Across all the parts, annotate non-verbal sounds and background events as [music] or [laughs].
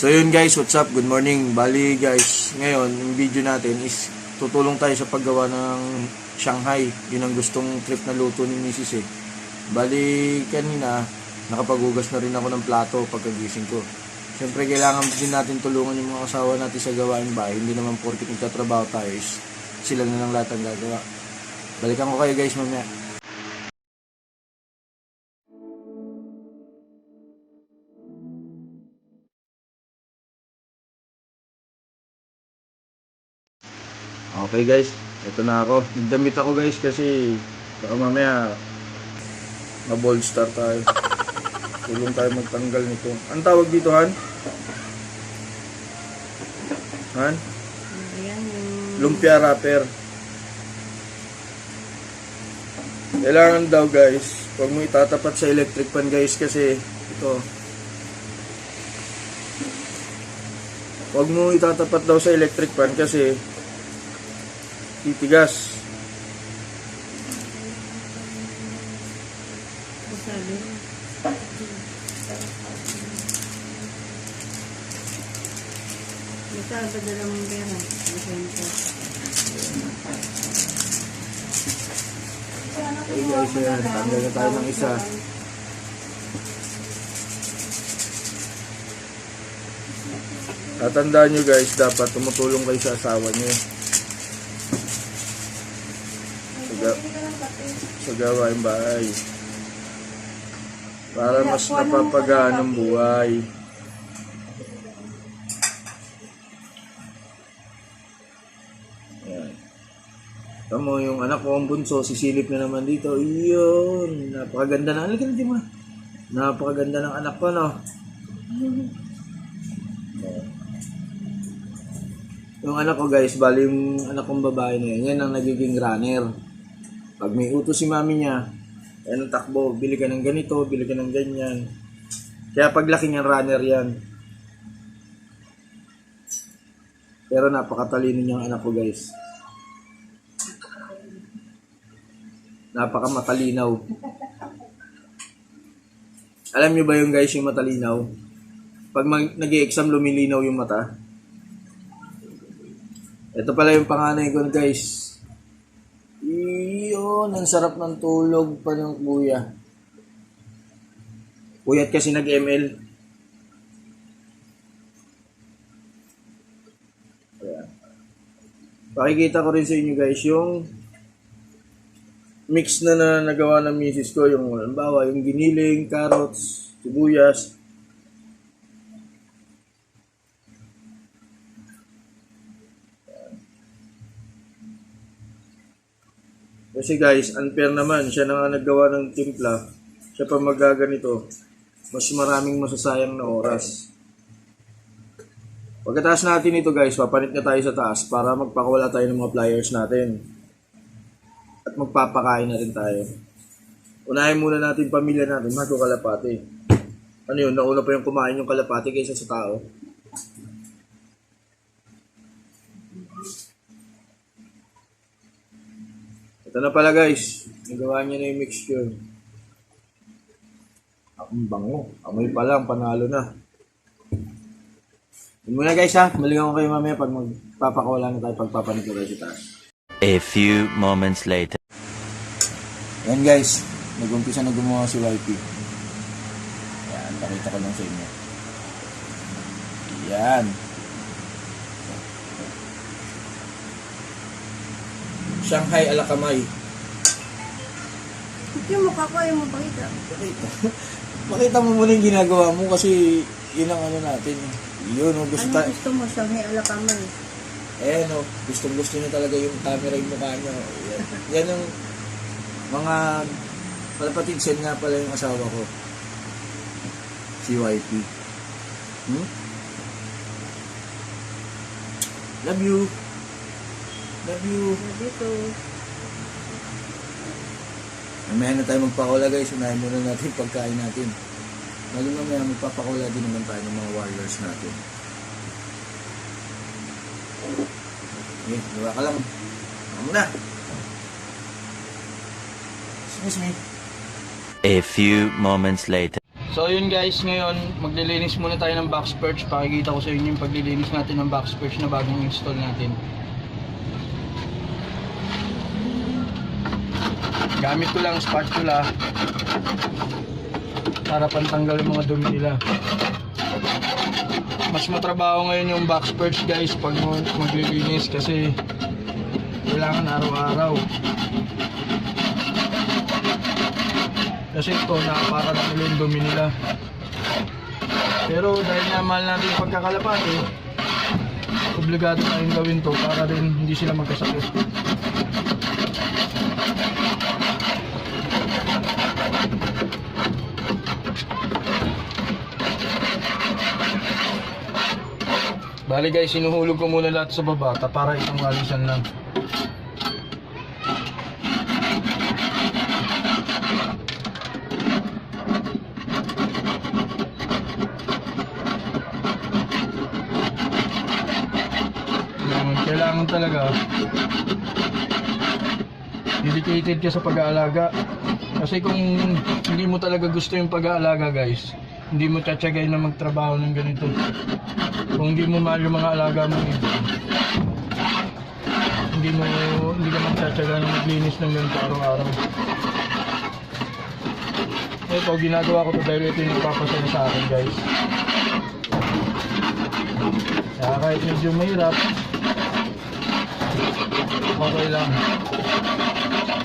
So yun guys, what's up? Good morning. Bali guys, ngayon yung video natin is tutulong tayo sa paggawa ng Shanghai. Yun ang gustong trip na luto ni Mrs. eh. Bali kanina, nakapaghugas na rin ako ng plato pagkagising ko. Siyempre kailangan din natin tulungan yung mga asawa natin sa gawain bahay. Hindi naman porkit nagtatrabaho tayo is sila na lang lahat ang gagawa. Balikan ko kayo guys mamaya. Okay guys, ito na ako. Nagdamit ako guys kasi baka mamaya ma-bold star tayo. Tulong tayo magtanggal nito. Ang tawag dito, Han? Han? Lumpia wrapper. Kailangan daw guys, huwag mo itatapat sa electric pan guys kasi ito. Huwag mo itatapat daw sa electric pan kasi titigas. Sabi. Basta padala mong pera. Okay guys, yan. Tanggal na tayo ng isa. Tatandaan nyo guys, dapat tumutulong kayo sa asawa nyo. Sa, ga- sa gawain bahay. Para mas napapagaan ang buhay. Yan. Tamo yung anak ko ang bunso, sisilip na naman dito. Iyon, napakaganda na. Halika natin mo. Napakaganda ng anak ko, no? [laughs] Yung anak ko guys, bali yung anak kong babae na yan, yan ang nagiging runner. Pag may utos si mami niya, yan ang takbo, bili ka ng ganito, bili ka ng ganyan. Kaya paglaki niyan, runner yan. Pero napakatalino niyang anak ko guys. Napakamatalinaw. Alam niyo ba yung guys yung matalinaw? Pag mag- nag-exam lumilinaw yung mata. Ito pala yung panganay ko guys. Iyon, ang sarap ng tulog pa ng kuya. Kuyat kasi nag-ML. Pakikita ko rin sa inyo guys yung mix na na nagawa ng misis ko. Yung halimbawa, yung giniling, carrots, sibuyas. Kasi guys, unfair naman. Siya na nga naggawa ng timpla. Siya pa magaganito. Mas maraming masasayang na oras. Pagkatapos natin ito guys, papanit na tayo sa taas para magpakawala tayo ng mga pliers natin. At magpapakain na rin tayo. Unahin muna natin pamilya natin, mga kalapati. Ano yun, nauna pa yung kumain yung kalapati kaysa sa tao. Ito na pala guys. Nagawa niya na yung mixture. Ang bango. Amoy pa lang, panalo na. Yun muna guys ha. Maligaw ko kayo mamaya pag magpapakawala na tayo pagpapanik na tayo sa taas. A few moments later. Yan guys. Nag-umpisa na gumawa si YP. Yan. Pakita ko lang sa inyo. Yan. Shanghai Alakamay. Yung mukha ko ay mapakita. Pakita. [laughs] Pakita mo muna yung ginagawa mo kasi yun ang ano natin. Yun, oh, gusto Ano gusto mo sa may alakamay? Eh, no, gustong gusto niya talaga yung camera yung mukha niya. Yan, yan ang mga palapatid nga pala yung asawa ko. Si YP. Hmm? Love you. Love you. Dito. Mamaya na tayo magpakula guys. Unahin muna natin pagkain natin. Lalo mamaya magpapakula din naman tayo ng mga warriors natin. Okay, gawa ka lang. Ako muna. Excuse me. A few moments later. So yun guys, ngayon maglilinis muna tayo ng box perch. Pakikita ko sa inyo yung paglilinis natin ng box perch na bagong install natin. Gamit ko lang spatula para pantanggal yung mga dumi nila. Mas matrabaho ngayon yung box perch guys pag mag- maglilinis kasi kailangan araw-araw. Kasi ito, nakapara nila yung dumi nila. Pero dahil nga mahal natin yung pagkakalapati, obligado tayong gawin to para rin hindi sila magkasakit. Bali guys, sinuhulog ko muna lahat sa baba ta para isang walisan lang. Kailangan, talaga dedicated ka sa pag-aalaga. Kasi kung hindi mo talaga gusto yung pag-aalaga guys, hindi mo tsatsagay na magtrabaho ng ganito. Kung hindi mo mahal yung mga alaga mo ibon, hindi mo hindi ka magtsatsaga na maglinis ng ganito araw-araw. Ito, ginagawa ko to dahil ito yung nagpapasaya sa akin guys. Kaya kahit medyo mahirap, okay lang.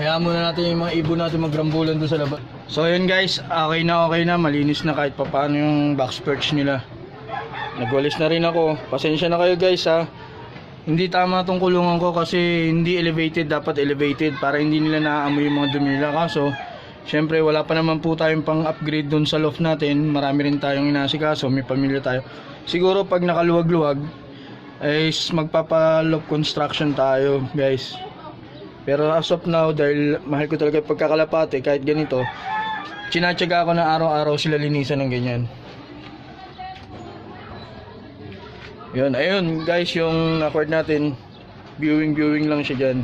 Kaya muna natin yung mga ibon natin magrambulan doon sa labas. So yun guys, okay na okay na, malinis na kahit papaano yung box perch nila. Nagwalis na rin ako. Pasensya na kayo guys ha. Hindi tama tong kulungan ko kasi hindi elevated, dapat elevated para hindi nila naaamoy yung mga dumi nila. Kaso, syempre wala pa naman po tayong pang upgrade doon sa loft natin. Marami rin tayong inasikaso, may pamilya tayo. Siguro pag nakaluwag-luwag, is magpapa-loft construction tayo guys. Pero as of now, dahil mahal ko talaga pagkakalapate, kahit ganito, sinatsaga ako na araw-araw sila linisan ng ganyan. Yun, ayun guys, yung accord natin, viewing viewing lang siya dyan.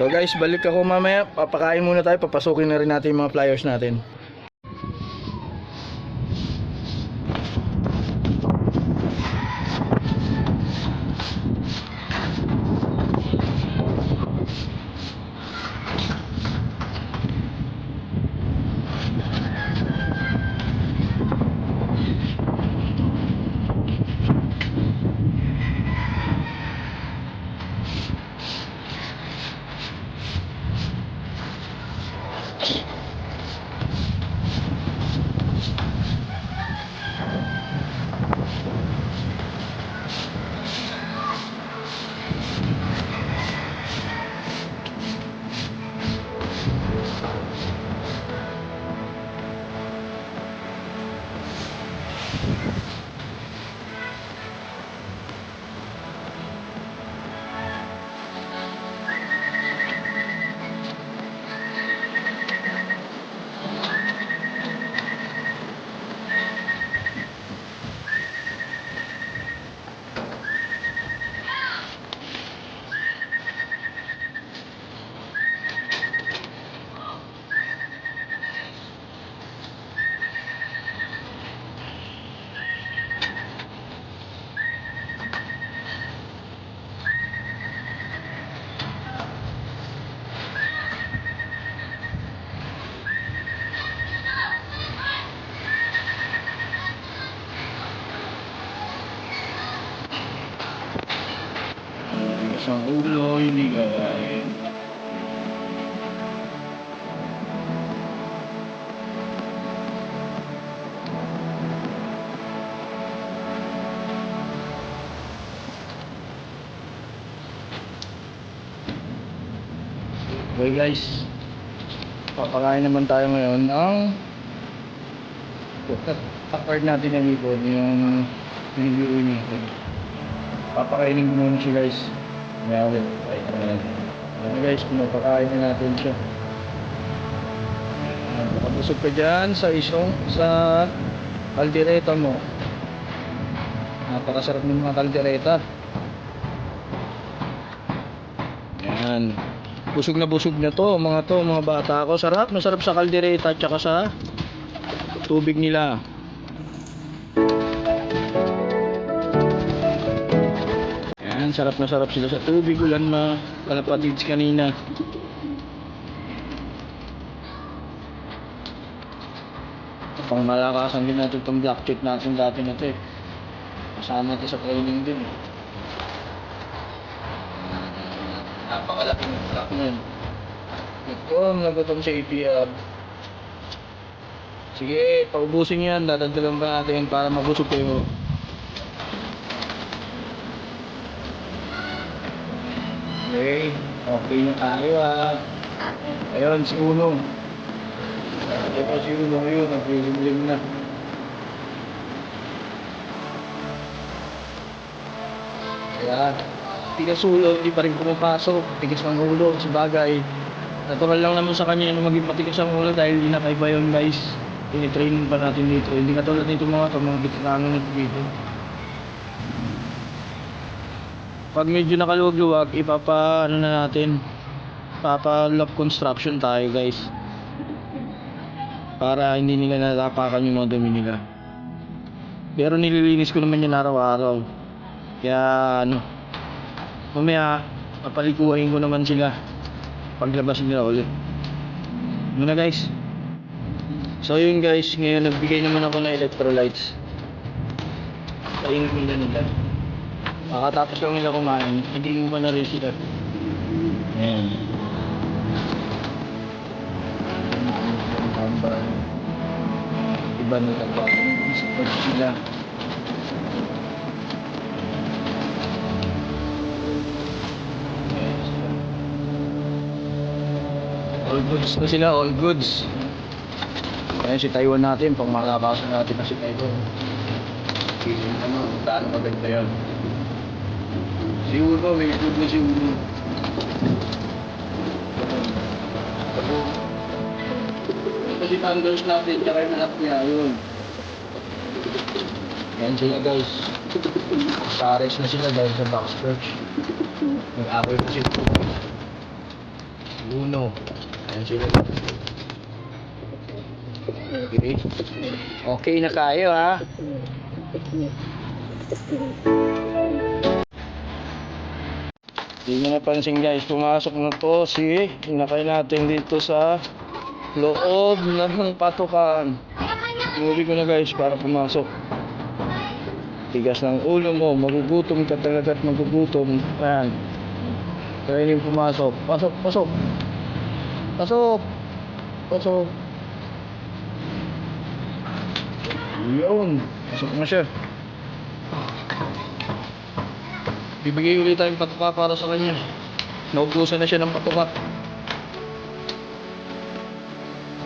So guys, balik ako mamaya, papakain muna tayo, papasukin na rin natin yung mga flyers natin. Isang ulo, hindi kakain. Okay guys, papakain naman tayo ngayon ng accord natin ng ibon, yung viewing natin. Papakainin ko muna siya guys. Ngayon, wait, ayan. Ayan guys, pinapakain na natin siya. Nakabusog ka dyan sa isong, sa kaldereta mo. Napakasarap ng mga kaldereta. Ayan. Busog na busog na to, mga to, mga bata ko. Sarap, masarap sa kaldereta at saka sa tubig nila. Sarap na sarap sila sa tubig. Ulan ma, kalapatids kanina. Pang malakasan din natin itong black check natin dati na to eh. Kasama natin sa training din eh. Napakalaking truck na yun. Ito ang nagutom sa APR. Sige, paubusin yan. Dadagdagan pa natin para mabusog kayo. Okay, okay na tayo ah. Ayun, si Uno. Ayun si Uno ngayon, nagpilimlim na. Kaya, tigas ulo, hindi pa rin pumapasok. Tigas ng ulo, sa bagay. Natural lang naman sa kanya na maging matigas ang ulo dahil hindi na kaiba yun guys. Tinitrain pa natin dito. Hindi katulad nito mga to, mga veterano na dito. Pag medyo nakaluwag-luwag, ipapa, ano na natin, papa love construction tayo guys. Para hindi nila natapakan yung mga dumi nila. Pero nililinis ko naman yan araw-araw. Kaya ano, mamaya papalikuhain ko naman sila paglabas nila ulit. Muna guys. So yun guys, ngayon nagbigay naman ako ng electrolytes. Kainin nila nila. Makatapos lang nila kumain, hindi ko na rin sila. Ayan. Iba na talaga. Support sila. All goods na sila, all goods. Ayan si Taiwan natin, pang malakasan natin na si Taiwan. Feeling naman, gaano maganda yan. Si Uno, may good na si Uno. Ito, ito si Thunders natin, tsaka yung anak niya, yun. Ayan sila guys. Pares na sila dahil sa box perch. Nag-away pa si Uno. Ayan sila. Okay. Okay na kayo ha. Hindi nyo napansin guys, pumasok na to si inakay natin dito sa loob ng patukan. Inuwi ko na guys para pumasok. Tigas ng ulo mo, magugutom ka talaga at magugutom. Ayan. Kaya yung pumasok. Pasok, pasok. Pasok. Pasok. Yun. Pasok na siya. Bibigay ulit tayong patuka para sa kanya. Naubusan na siya ng patuka.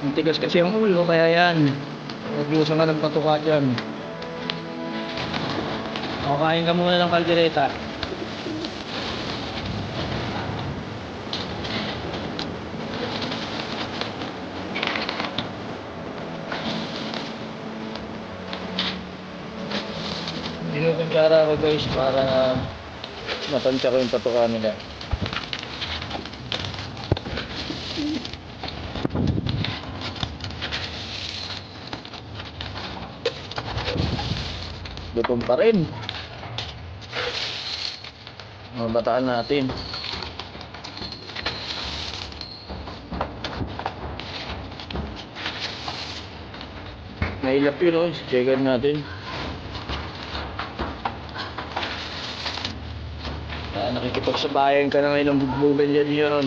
Ang tigas kasi ang ulo, kaya yan. Naubusan ka ng patuka dyan. O, kain ka muna ng kaldereta. Dinukunsara ko guys para matansya ko yung patuka nila. Gutom pa rin. Mga bataan natin. Nailap yun oh, checkan natin. Nakikipagsabayan ka na ngayon ng bugbugan dyan yun.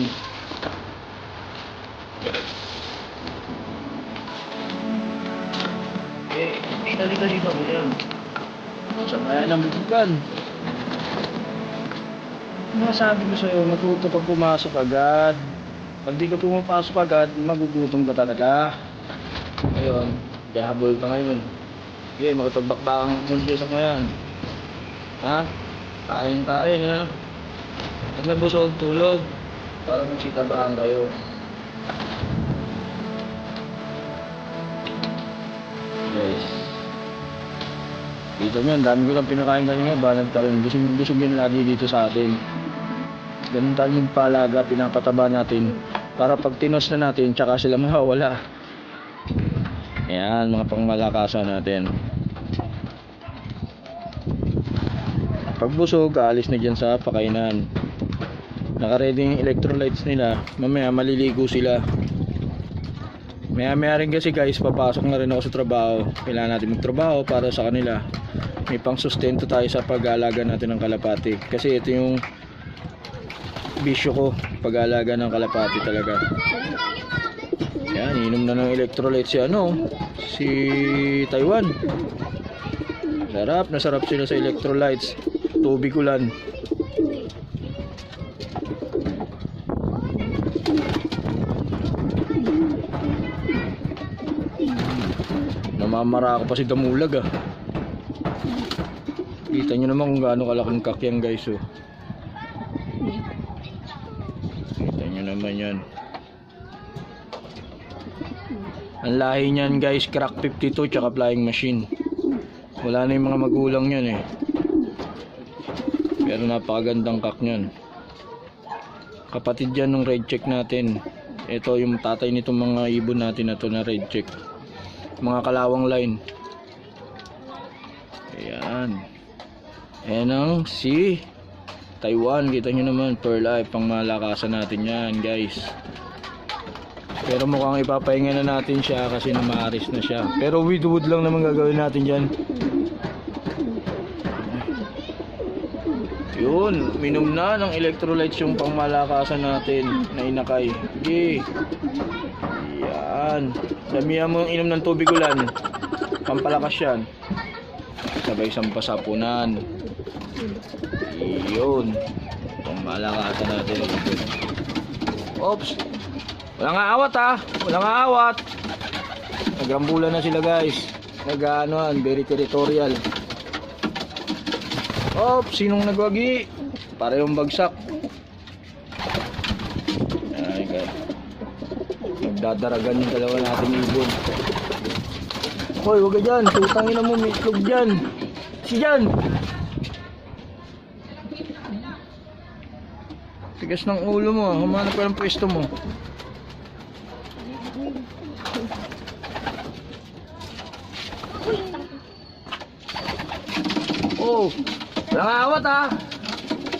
Eh, eh, dali-dali dito mo yan. Sabayan ng bugbugan. Masabi ko sa'yo, matuto pag pumasok agad. Pag di ka pumapasok agad, magugutom ka talaga. Ngayon, gahabol ka ngayon. Sige, makitagbakbakang muna sa ngayon. Ha? Kain tayo, ha? Pag nabusog, tulog. Para magsitabahan kayo. Guys. Dito nga, ang dami ko lang pinakain kanina. Banat ka rin. Busog, busog yun lagi dito sa atin. Ganun tayo magpalaga, pinapataba natin. Para pag tinos na natin, tsaka sila mawawala. Ayan, mga pangmalakasan natin. Pag busog, aalis na dyan sa pakainan. Nakaready yung electrolytes nila. Mamaya maliligo sila. Maya maya rin kasi guys, papasok na rin ako sa trabaho. Kailangan natin magtrabaho para sa kanila. May pang sustento tayo sa pag-aalaga natin ng kalapati. Kasi ito yung bisyo ko, pag-aalaga ng kalapati talaga. Yan, inom na ng electrolytes si ano, si Taiwan. Sarap, nasarap sila sa electrolytes. Tubig ulan. Namamara ako pa si Damulag ah. Kita nyo naman kung gaano kalaking kakyang guys oh. Kita nyo naman yan. Ang lahi niyan guys, crack 52 tsaka flying machine. Wala na yung mga magulang niyan eh. Pero napakagandang kak niyan. Kapatid yan ng red check natin. Ito yung tatay nitong mga ibon natin na to na red check. Mga kalawang line. Ayan. Ayan ang si Taiwan. Kita nyo naman, Pearl Eye. Pang malakasan natin yan, guys. Pero mukhang ipapahinga na natin siya kasi namaaris na siya. Pero with wood lang naman gagawin natin dyan. Yun, minom na ng electrolytes yung pangmalakasan natin na inakay. Sige. Yan. Damihan mo inom ng tubig ulan. Pampalakas yan. Sabay sampasapunan. Yun. Pangmalakasan natin. Oops. Walang aawat ha. Walang aawat. Nagrambulan na sila guys. Nag-anoan, very territorial. Op, sinong nagwagi? Para yung bagsak. Ay, guys. Nagdadaragan yung dalawa natin ibon. Hoy, wag ka dyan. Tutangin na mo, may itlog dyan. Si dyan. Tigas ng ulo mo. ah. Humanap ka ng pwesto mo. Oh, walang awat ha.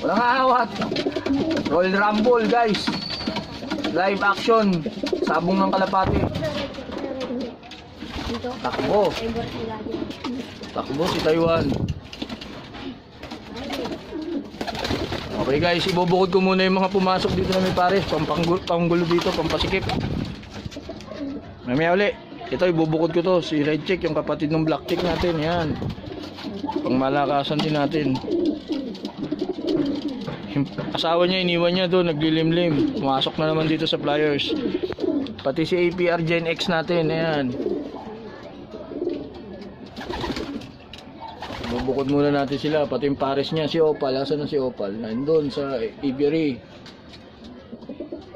Walang awat. Roll Rumble guys. Live action. Sabong ng kalapati. Takbo. Takbo si Taiwan. Okay guys, ibubukod ko muna yung mga pumasok dito na may pare. Pampanggulo, panggulo dito, pampasikip. Mamaya uli. Ito, ibubukod ko to. Si Red Chick, yung kapatid ng Black Chick natin. Yan. Pangmalakasan din natin. Asawa niya, iniwan niya doon, naglilimlim. Pumasok na naman dito sa flyers. Pati si APR Gen X natin, ayan. Bubukod muna natin sila, pati yung pares niya, si Opal, asan na si Opal? Nandun sa. Si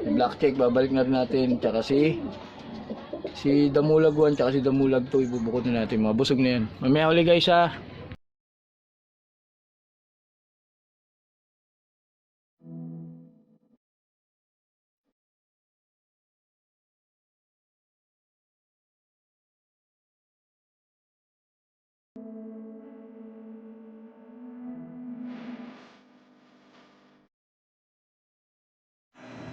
Black Check, babalik na natin, tsaka si si Damulag 1, tsaka si Damulag 2, ibubukod na natin, mga busog na yan. Mamaya uli guys ha.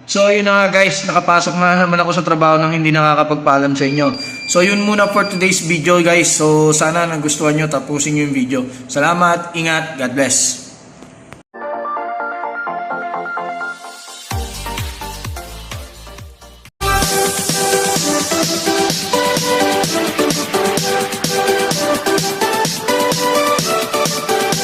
So yun na nga guys, nakapasok na naman ako sa trabaho nang hindi nakakapagpaalam sa inyo. So yun muna for today's video guys. So sana nagustuhan nyo, tapusin nyo yung video. Salamat, ingat, God bless.